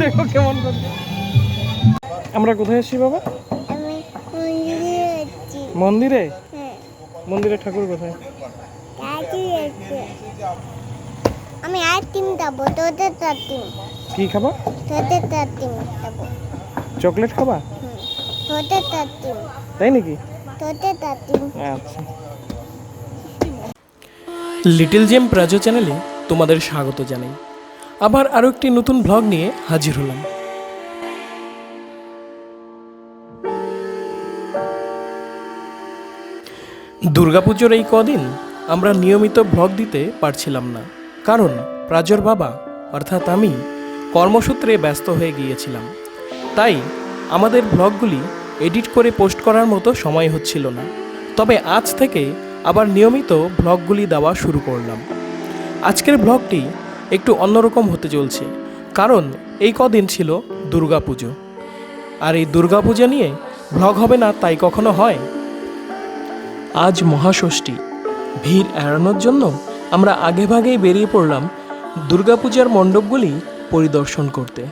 দেখো কেমন করছে। আমরা কোথায় এসেছি বাবা? মন্দিরে? মন্দিরে ঠাকুর কোথায়? আমি আর তোদের কি খাবা? তোদের চকলেট খাবা? তোদের তাই নাকি? তোদের আচ্ছা। লিটল জেম প্রাজো চ্যানেলে তোমাদের স্বাগত জানাই। আবার আরও একটি নতুন ব্লগ নিয়ে হাজির হলাম। দুর্গাপুজোর এই কদিন আমরা নিয়মিত ব্লগ দিতে পারছিলাম না। কারণ প্রাজর বাবা, অর্থাৎ আমি, কর্মসূত্রে ব্যস্ত হয়ে গিয়েছিলাম। তাই আমাদের ব্লগগুলি এডিট করে পোস্ট করার মতো সময় হচ্ছিল না। তবে আজ থেকে আবার নিয়মিত ব্লগগুলি দেওয়া শুরু করলাম। আজকের ব্লগটি একটু অন্যরকম হতে চলছে, কারণ এই কদিন ছিল দুর্গাপুজো। আর এই দুর্গাপূজা নিয়ে ব্লগ হবে না তাই কখনো হয়। আজ মহাষষ্ঠী। ভিড় এড়ানোর জন্য আমরা আগেভাগেই বেরিয়ে পড়লাম দুর্গাপূজার মণ্ডপগুলি পরিদর্শন করতে।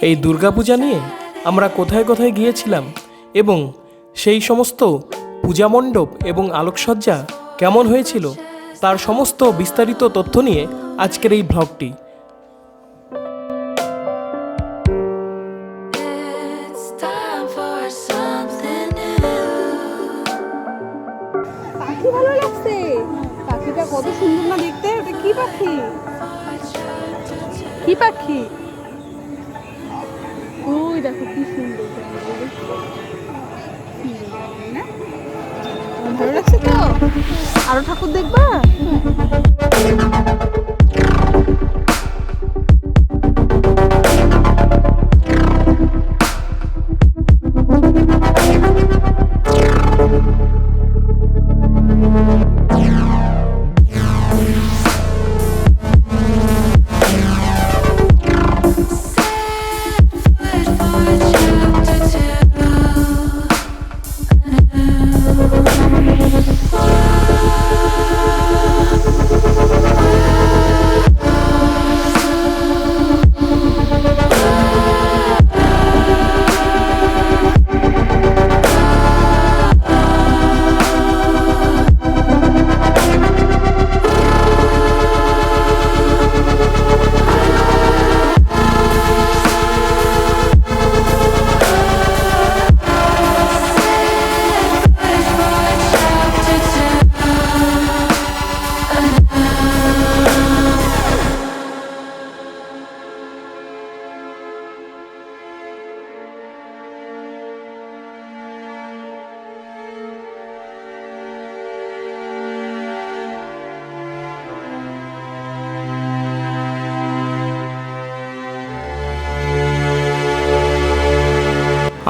এই দুর্গাপূজা নিয়ে আমরা কোথায় কোথায় গিয়েছিলাম এবং সেই সমস্ত পূজা মণ্ডপ এবং আলোকসজ্জা কেমন হয়েছিল তার সমস্ত বিস্তারিত তথ্য নিয়ে আজকের এই ব্লগটি. পাখি ভালো লাগছে? পাখিটা কত সুন্দর না দেখতে ওটা কি পাখি? কি পাখি? দেখো কি সুন্দর ভালো লাগছে তো? আরও ঠাকুর দেখবা?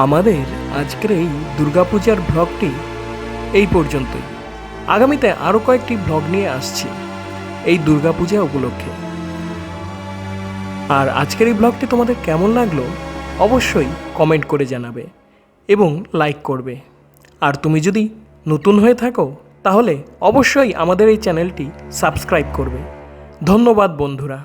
আমাদের আজকের এই দুর্গাপূজার ব্লগটি এই পর্যন্তই। আগামীতে আরও কয়েকটি ব্লগ নিয়ে আসছি এই দুর্গাপূজা উপলক্ষে। আর আজকের এই ব্লগটি তোমাদের কেমন লাগল অবশ্যই কমেন্ট করে জানাবে এবং লাইক করবে। আর তুমি যদি নতুন হয়ে থাকো, তাহলে অবশ্যই আমাদের এই চ্যানেলটি সাবস্ক্রাইব করবে। ধন্যবাদ বন্ধুরা।